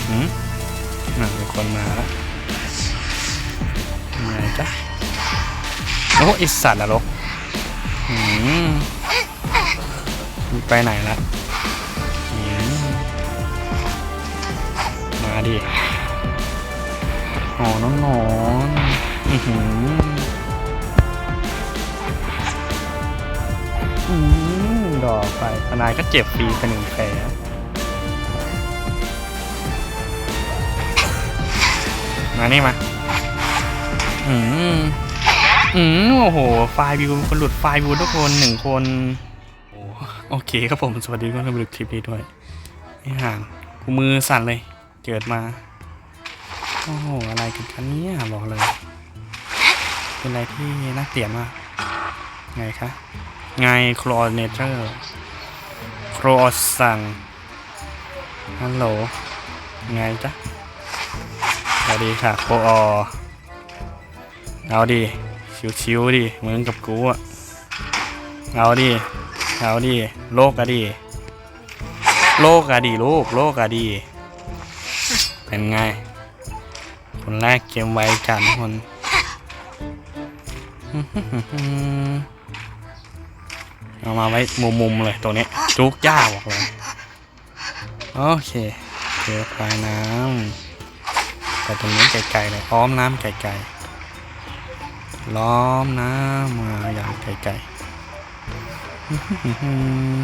อหือน่ะมีคนมาล้วยังไงจ๊ะโอ้ไอิสัตว์นรกอืมไปไหนละอืมมาดิอ๋อน้องนอนอือหืออืมดอกไปทนายก็เจ็บฟรีไปหนึ่งแผล มานี่มา อืมอืมโอ้โห ไฟล์วิวคนหลุดไฟล์วิวทุกคนหนึ่งคนโอเคครับผม สวัสดีทุกคนที่ดูคลิปนี้ด้วยไม่ห่างกูมือสั่นเลยเกิดมา โอ้โห อะไรกันกันเนี่ยบอกเลย เป็นอะไรที่น่าเกลียมากไงคะ ไงครอเนเตอร์ครอสั่งฮัลโหล ไงจ๊ะ สวัสดีค่ะโปอเอาดิชิวๆดิเหมือนกับกูอะเอาดิเอาดิโลกอะดิโลกอะดิลูกโลกอะดิเป็นไง คนแรกเกมไวกันทุกคนเอามาไว้มุมๆเลยตัวนี้จุกย่าบอกเลย โอเคเจอปลายน้ำ แต่ตรงนี้ไกลๆเลยอ้อมน้ำไกลๆล้อมน้ำมาอย่างไกลๆอื้อหือหือ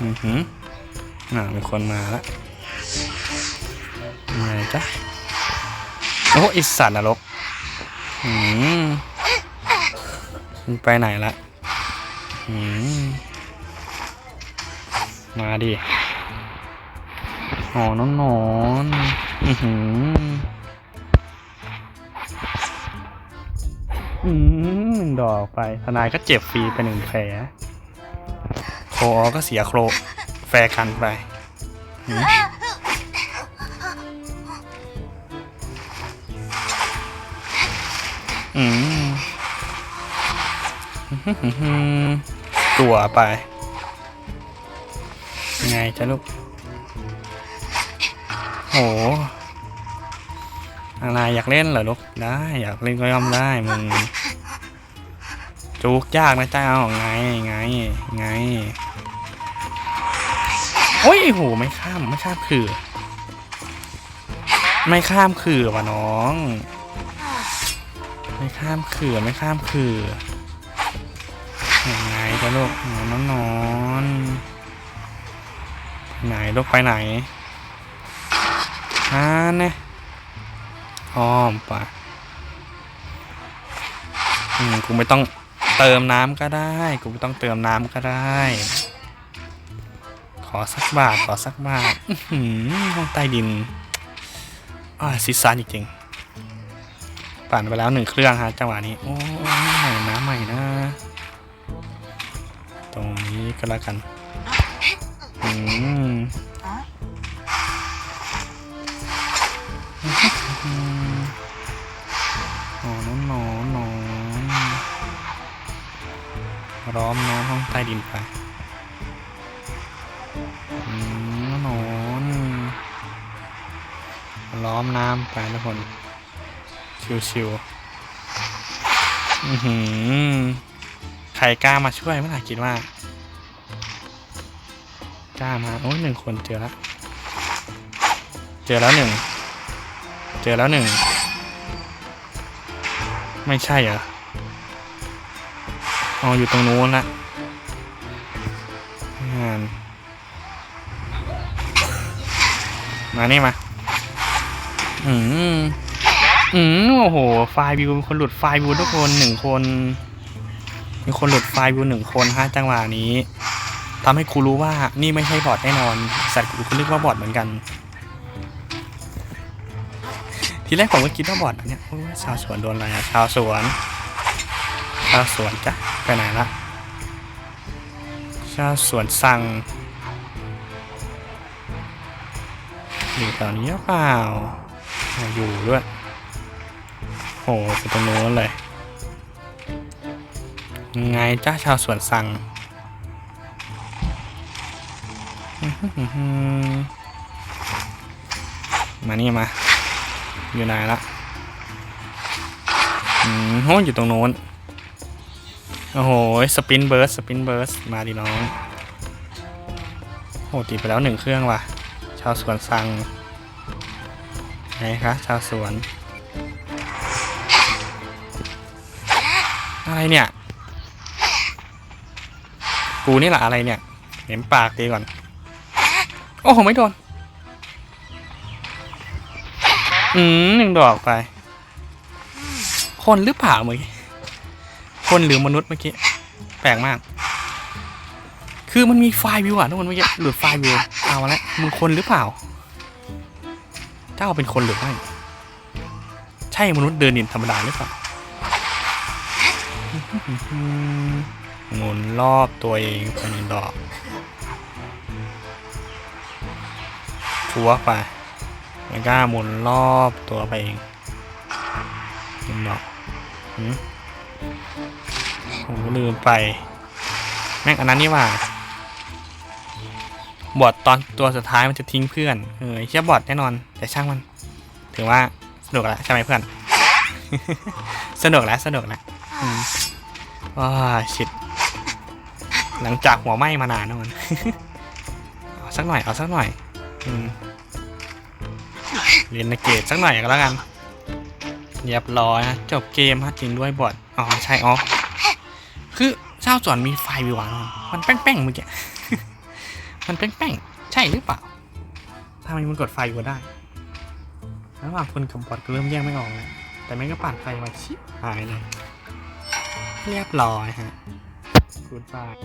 อื้อหืออ่ามีคนมาล้วยังไงจ๊ะโอ้ไอิสัตว์นรกอืมไปไหนละอืมมาดิ อ๋อน้องนอนอือหืออืมหนึ่งดอกไป ทนายก็เจ็บฟรีไปหนึ่งแผลโคอก็เสียโครแฟกันไปหืมอืมอื้อหือหือตัวไป ไงจ๊ะลูก อะไรอยากเล่นเหรอลูกได้อยากเล่นก็ย่อมได้มึงจุกยากนะเจ้าไงไงไงโอ้ยโหไม่ข้ามไม่ข้ามคือ ไม่ข้ามคือว่ะน้อง ไม่ข้ามคือไม่ข้ามคือยังไงจ้ะลูกนอนนอนไหนลูกไปไหน อ่านี่ยอ้อมไปอืมกูไม่ต้องเติมน้ำก็ได้ กูไม่ต้องเติมน้ำก็ได้ ขอสักบาท ขอสักบาทอื้อหือห้องใต้ดินอ่าซิซานจริงๆปั่นไปแล้วหนึ่งเครื่องฮะจังหวะนี้ โอ้ยน้ำใหม่นะ ตรงนี้ก็แล้วกัน อืม อ๋อน้องนอนนอนล้อมน้องห้องใต้ดินไปอืมนอนล้อมน้ำไปทุกคน ชิวๆอือหือใครกล้ามาช่วยเมื่อไหร่คิดว่ากล้ามา โอ้ยหนึ่งคนเจอแล้ว เจอแล้วหนึ่ง เจอแล้วหนึ่ง ไม่ใช่เหรออ๋ออยู่ตรงนู้นละงานมานี่มา อืม อืม โอ้โห ไฟล์วิวคนหลุดไฟล์วิวทุกคนหนึ่งคน มีคนหลุดไฟล์วิวหนึ่งคนฮะจังหวะนี้ทำให้ครูรู้ว่านี่ไม่ใช่บอทแน่นอน สัตว์กูก็นึกว่าบอทเหมือนกัน ทีแรกผมก็คิดว่าบอดเนี่ยโอ้ยชาวสวนโดนอะไรอะชาวสวน ชาวสวนจ้ะไปไหนละชาวสวนสั่งอยู่แถวนี้เปล่าอยู่ด้วยโอ้ไปตรงโน้นเลยไงจ้าชาวสวนสั่งมานี่มา อยู่ไหนละอืมโหอยู่ตรงโน้น โอ้โห สปินเบิร์สสปินเบิร์สมาดิน้องโหติดไปแล้วหนึ่งเครื่องว่ะ ชาวสวนสั่งไงคะชาวสวน อะไรเนี่ย กูนี่แหละอะไรเนี่ยเหม็นปากตีก่อน โอ้โห ไม่โดน อืมหนึ่งดอกไป คนหรือเปล่าเมื่อกี้ คนหรือมนุษย์เมื่อกี้ แปลกมาก คือมันมีไฟล์วิวอะทุกคนเมื่อกี้หลุดไฟล์วิวเอาละมึงคนหรือเปล่าเจ้าเป็นคนหรือไม่ใช่มนุษย์เดินดินธรรมดาหรือเปล่าหมุนรอบตัวเองไปหนึ่งดอกชัวไป แล้วก็หมุนรอบตัวไปเองหนึ่งดอกหืมผมลืมไป แม่งอันนั้นนี่ว่า บอดตอนตัวสุดท้ายมันจะทิ้งเพื่อน เออเชี่ยบอดแน่นอน แต่ช่างมัน ถือว่าสนุกแล้วใช่ไหมเพื่อน สนุกแล้วสนุกแล้วว้าชิด หลังจากหัวไหม้มานานนะมัน เอาสักหน่อย เอาสักหน่อย อืม เรียนเกตสักหน่อยก็แล้วกันเรียบร้อยนะจบเกมฮะจริงด้วยบอดอ๋อใช่อ๋อคือเช้าสวนมีไฟวิวามันแป้งๆเมื่อกี้มันแป้งๆใช่หรือเปล่าทำไมมันกดไฟวิวได้ระหว่างคนกับบอดก็เริ่มแยกไม่ออกแล้วแต่แม่งก็ปั่นไฟมาชิบหายเลยเรียบร้อยฮะ Goodbye.